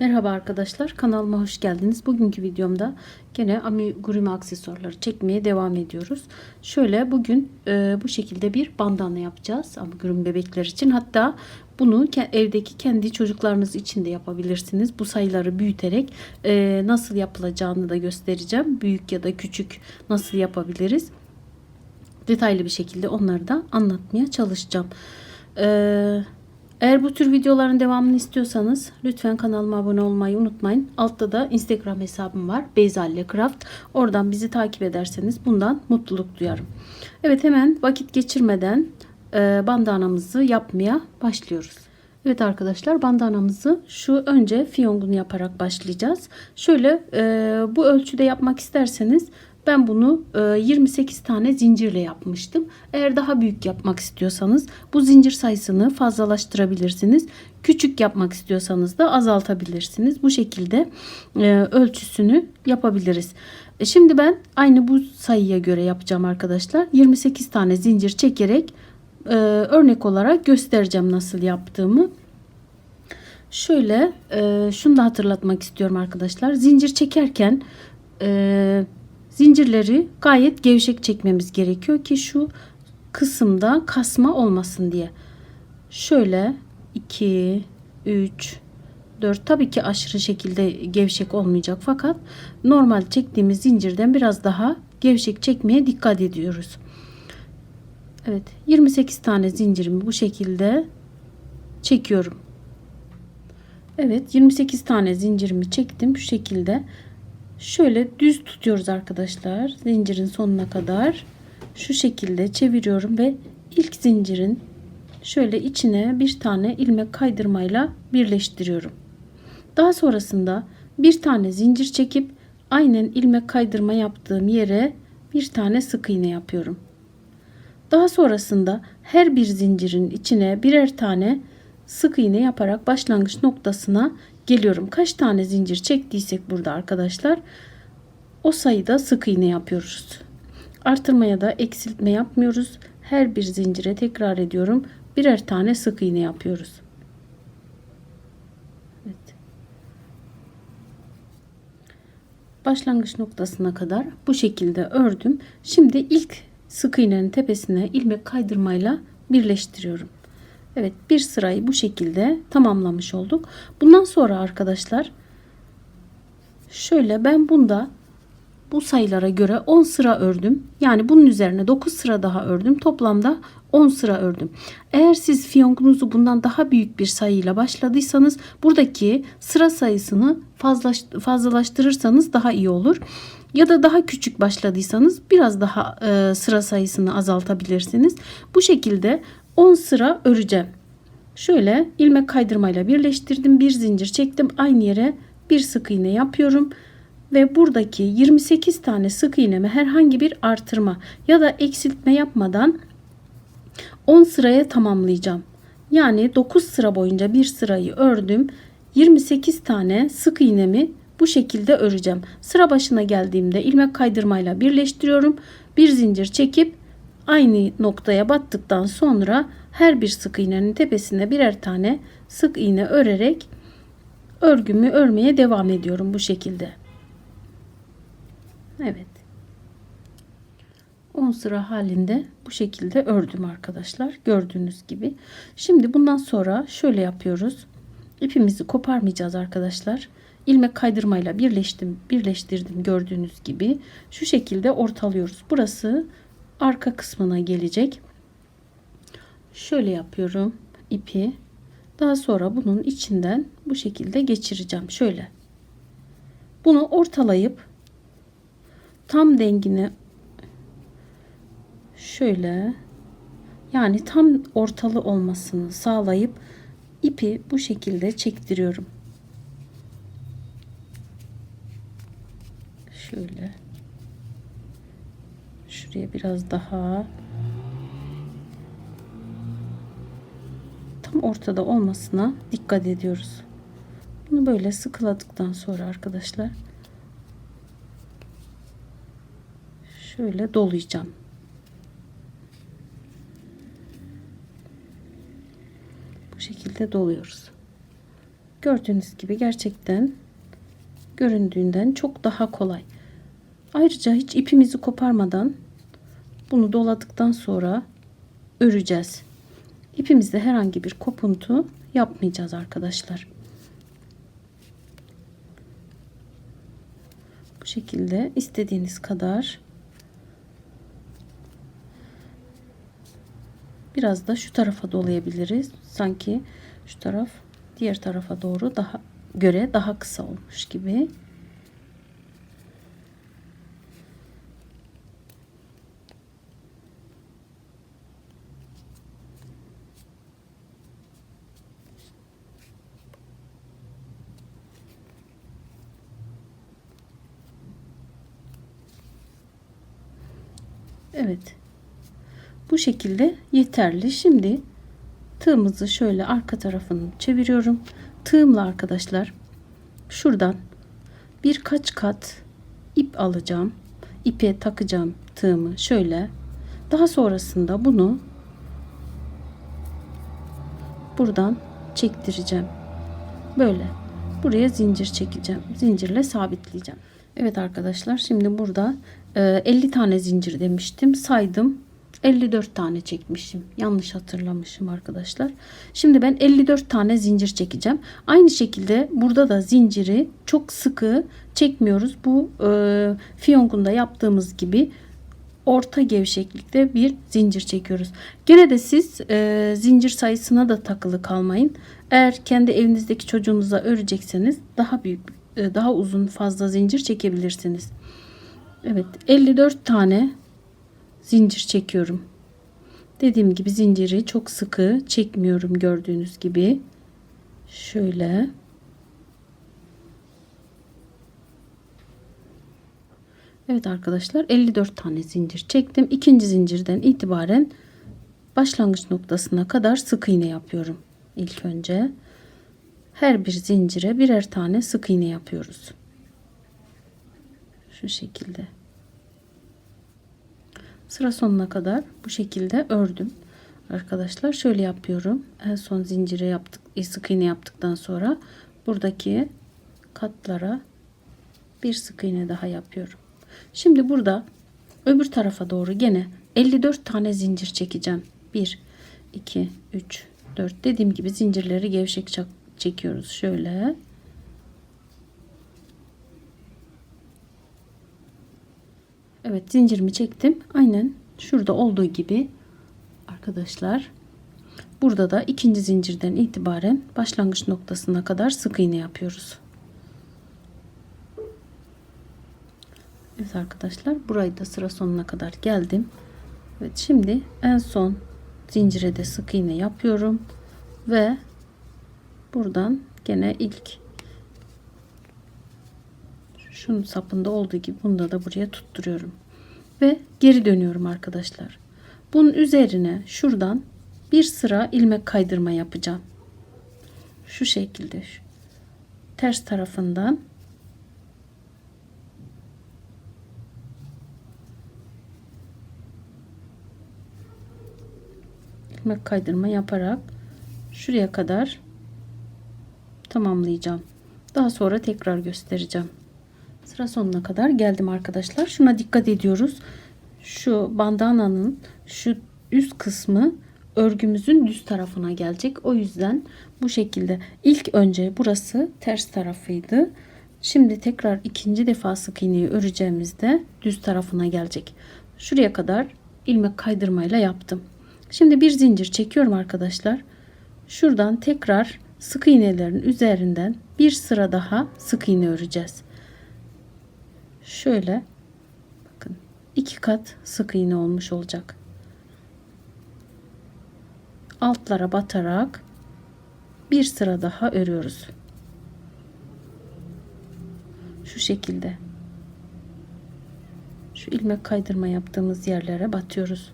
Merhaba arkadaşlar kanalıma hoş geldiniz. Bugünkü videomda gene amigurumi aksesuarları çekmeye devam ediyoruz. Şöyle bugün e, bu şekilde bir bandana yapacağız amigurumi bebekler için. Hatta bunu evdeki kendi çocuklarınız için de yapabilirsiniz. Bu sayıları büyüterek e, nasıl yapılacağını da göstereceğim. Büyük ya da küçük nasıl yapabiliriz. Detaylı bir şekilde onları da anlatmaya çalışacağım. Eee eğer bu tür videoların devamını istiyorsanız lütfen kanalıma abone olmayı unutmayın. Altta da Instagram hesabım var. Beyzalle Craft. Oradan bizi takip ederseniz bundan mutluluk duyarım. Evet hemen vakit geçirmeden e, bandanamızı yapmaya başlıyoruz. Evet arkadaşlar bandanamızı şu önce fiyongunu yaparak başlayacağız. Şöyle e, bu ölçüde yapmak isterseniz ben bunu e, 28 tane zincirle yapmıştım. Eğer daha büyük yapmak istiyorsanız bu zincir sayısını fazlalaştırabilirsiniz. Küçük yapmak istiyorsanız da azaltabilirsiniz. Bu şekilde e, ölçüsünü yapabiliriz. E, şimdi ben aynı bu sayıya göre yapacağım arkadaşlar. 28 tane zincir çekerek e, örnek olarak göstereceğim nasıl yaptığımı. Şöyle e, şunu da hatırlatmak istiyorum arkadaşlar. Zincir çekerken e, zincirleri gayet gevşek çekmemiz gerekiyor ki şu kısımda kasma olmasın diye. Şöyle 2, 3, 4 tabii ki aşırı şekilde gevşek olmayacak fakat normal çektiğimiz zincirden biraz daha gevşek çekmeye dikkat ediyoruz. Evet 28 tane zincirimi bu şekilde çekiyorum. Evet 28 tane zincirimi çektim şu şekilde. Şöyle düz tutuyoruz arkadaşlar. Zincirin sonuna kadar şu şekilde çeviriyorum ve ilk zincirin şöyle içine bir tane ilmek kaydırmayla birleştiriyorum. Daha sonrasında bir tane zincir çekip aynen ilmek kaydırma yaptığım yere bir tane sık iğne yapıyorum. Daha sonrasında her bir zincirin içine birer tane sık iğne yaparak başlangıç noktasına geliyorum. Kaç tane zincir çektiysek burada arkadaşlar o sayıda sık iğne yapıyoruz. Artırmaya da eksiltme yapmıyoruz. Her bir zincire tekrar ediyorum. Birer tane sık iğne yapıyoruz. Evet. Başlangıç noktasına kadar bu şekilde ördüm. Şimdi ilk sık iğnenin tepesine ilmek kaydırmayla birleştiriyorum. Evet bir sırayı bu şekilde tamamlamış olduk. Bundan sonra arkadaşlar şöyle ben bunda bu sayılara göre 10 sıra ördüm. Yani bunun üzerine 9 sıra daha ördüm. Toplamda 10 sıra ördüm. Eğer siz fiyonkunuzu bundan daha büyük bir sayıyla başladıysanız buradaki sıra sayısını fazlaş, fazlalaştırırsanız daha iyi olur. Ya da daha küçük başladıysanız biraz daha sıra sayısını azaltabilirsiniz. Bu şekilde 10 sıra öreceğim. Şöyle ilmek kaydırmayla birleştirdim. Bir zincir çektim. Aynı yere bir sık iğne yapıyorum. Ve buradaki 28 tane sık iğnemi herhangi bir artırma ya da eksiltme yapmadan 10 sıraya tamamlayacağım. Yani 9 sıra boyunca bir sırayı ördüm. 28 tane sık iğnemi bu şekilde öreceğim. Sıra başına geldiğimde ilmek kaydırmayla birleştiriyorum. Bir zincir çekip aynı noktaya battıktan sonra her bir sık iğnenin tepesine birer tane sık iğne örerek örgümü örmeye devam ediyorum bu şekilde. Evet. 10 sıra halinde bu şekilde ördüm arkadaşlar. Gördüğünüz gibi. Şimdi bundan sonra şöyle yapıyoruz. İpimizi koparmayacağız arkadaşlar. İlmek kaydırmayla birleştim, birleştirdim gördüğünüz gibi. Şu şekilde ortalıyoruz. Burası arka kısmına gelecek. Şöyle yapıyorum ipi. Daha sonra bunun içinden bu şekilde geçireceğim. Şöyle. Bunu ortalayıp tam dengine şöyle yani tam ortalı olmasını sağlayıp ipi bu şekilde çektiriyorum. Şöyle şuraya biraz daha tam ortada olmasına dikkat ediyoruz. Bunu böyle sıkıladıktan sonra arkadaşlar şöyle dolayacağım. Bu şekilde doluyoruz. Gördüğünüz gibi gerçekten göründüğünden çok daha kolay. Ayrıca hiç ipimizi koparmadan bunu doladıktan sonra öreceğiz. İpimizde herhangi bir kopuntu yapmayacağız arkadaşlar. Bu şekilde istediğiniz kadar biraz da şu tarafa dolayabiliriz. Sanki şu taraf diğer tarafa doğru daha göre daha kısa olmuş gibi. Evet. Bu şekilde yeterli. Şimdi tığımızı şöyle arka tarafını çeviriyorum. Tığımla arkadaşlar şuradan birkaç kat ip alacağım. İpe takacağım tığımı şöyle. Daha sonrasında bunu buradan çektireceğim. Böyle. Buraya zincir çekeceğim. Zincirle sabitleyeceğim. Evet arkadaşlar şimdi burada 50 e, tane zincir demiştim. Saydım. 54 tane çekmişim. Yanlış hatırlamışım arkadaşlar. Şimdi ben 54 tane zincir çekeceğim. Aynı şekilde burada da zinciri çok sıkı çekmiyoruz. Bu e, fiyonkunda yaptığımız gibi orta gevşeklikte bir zincir çekiyoruz. Gene de siz e, zincir sayısına da takılı kalmayın. Eğer kendi evinizdeki çocuğunuza örecekseniz daha büyük e, daha uzun fazla zincir çekebilirsiniz. Evet 54 tane zincir çekiyorum. Dediğim gibi zinciri çok sıkı çekmiyorum gördüğünüz gibi. Şöyle. Evet arkadaşlar 54 tane zincir çektim. İkinci zincirden itibaren başlangıç noktasına kadar sık iğne yapıyorum. İlk önce her bir zincire birer tane sık iğne yapıyoruz. Şu şekilde. Sıra sonuna kadar bu şekilde ördüm. Arkadaşlar şöyle yapıyorum. En son zincire yaptık, e, sık iğne yaptıktan sonra buradaki katlara bir sık iğne daha yapıyorum. Şimdi burada öbür tarafa doğru gene 54 tane zincir çekeceğim. 1 2 3 4 dediğim gibi zincirleri gevşek çekiyoruz şöyle. Evet zincirimi çektim. Aynen şurada olduğu gibi arkadaşlar. Burada da ikinci zincirden itibaren başlangıç noktasına kadar sık iğne yapıyoruz. Evet arkadaşlar burayı da sıra sonuna kadar geldim. Evet şimdi en son zincire de sık iğne yapıyorum ve buradan gene ilk şunun sapında olduğu gibi bunda da buraya tutturuyorum. Ve geri dönüyorum arkadaşlar. Bunun üzerine şuradan bir sıra ilmek kaydırma yapacağım. Şu şekilde ters tarafından ilmek kaydırma yaparak şuraya kadar tamamlayacağım. Daha sonra tekrar göstereceğim. Sıra sonuna kadar geldim arkadaşlar. Şuna dikkat ediyoruz. Şu bandananın şu üst kısmı örgümüzün düz tarafına gelecek. O yüzden bu şekilde ilk önce burası ters tarafıydı. Şimdi tekrar ikinci defa sık iğneyi öreceğimizde düz tarafına gelecek. Şuraya kadar ilmek kaydırmayla yaptım. Şimdi bir zincir çekiyorum arkadaşlar. Şuradan tekrar sık iğnelerin üzerinden bir sıra daha sık iğne öreceğiz. Şöyle bakın iki kat sık iğne olmuş olacak. Altlara batarak bir sıra daha örüyoruz. Şu şekilde. Şu ilmek kaydırma yaptığımız yerlere batıyoruz.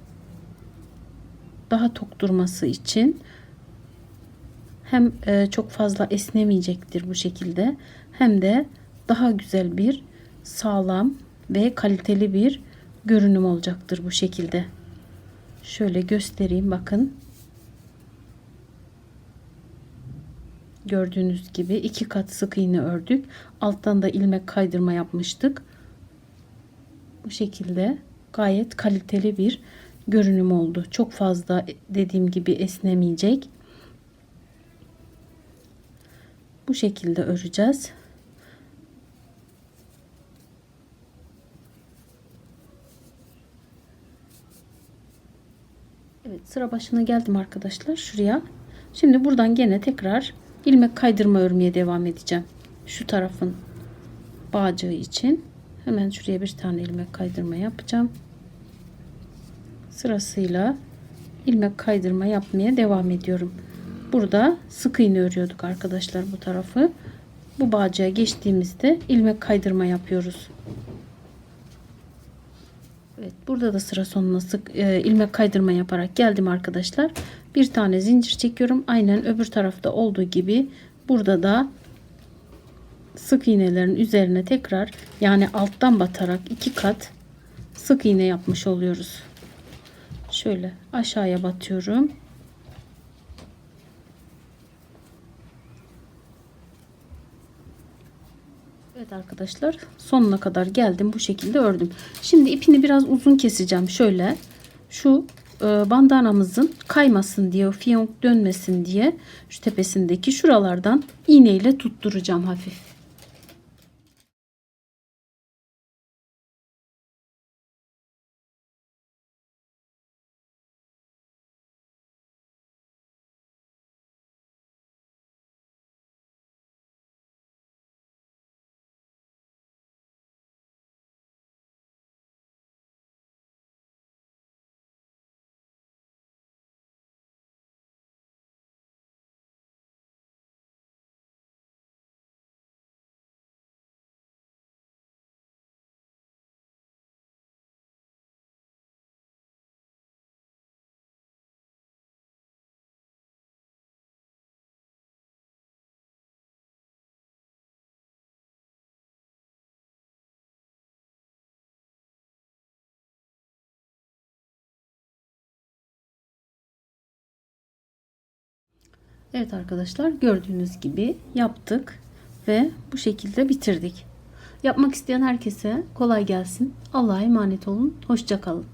Daha tok durması için hem e, çok fazla esnemeyecektir bu şekilde hem de daha güzel bir sağlam ve kaliteli bir görünüm olacaktır bu şekilde. Şöyle göstereyim bakın. Gördüğünüz gibi iki kat sık iğne ördük. Alttan da ilmek kaydırma yapmıştık. Bu şekilde gayet kaliteli bir görünüm oldu. Çok fazla dediğim gibi esnemeyecek. Bu şekilde öreceğiz. Evet sıra başına geldim arkadaşlar şuraya. Şimdi buradan gene tekrar ilmek kaydırma örmeye devam edeceğim. Şu tarafın bağcığı için hemen şuraya bir tane ilmek kaydırma yapacağım. Sırasıyla ilmek kaydırma yapmaya devam ediyorum. Burada sık iğne örüyorduk arkadaşlar bu tarafı. Bu bağcığa geçtiğimizde ilmek kaydırma yapıyoruz. Evet, burada da sıra sonuna sık e, ilmek kaydırma yaparak geldim arkadaşlar. Bir tane zincir çekiyorum. Aynen öbür tarafta olduğu gibi burada da sık iğnelerin üzerine tekrar yani alttan batarak iki kat sık iğne yapmış oluyoruz. Şöyle aşağıya batıyorum. Evet arkadaşlar sonuna kadar geldim bu şekilde ördüm. Şimdi ipini biraz uzun keseceğim şöyle şu e, bandanamızın kaymasın diye fiyonk dönmesin diye şu tepesindeki şuralardan iğneyle tutturacağım hafif. Evet arkadaşlar gördüğünüz gibi yaptık ve bu şekilde bitirdik. Yapmak isteyen herkese kolay gelsin. Allah'a emanet olun. Hoşçakalın.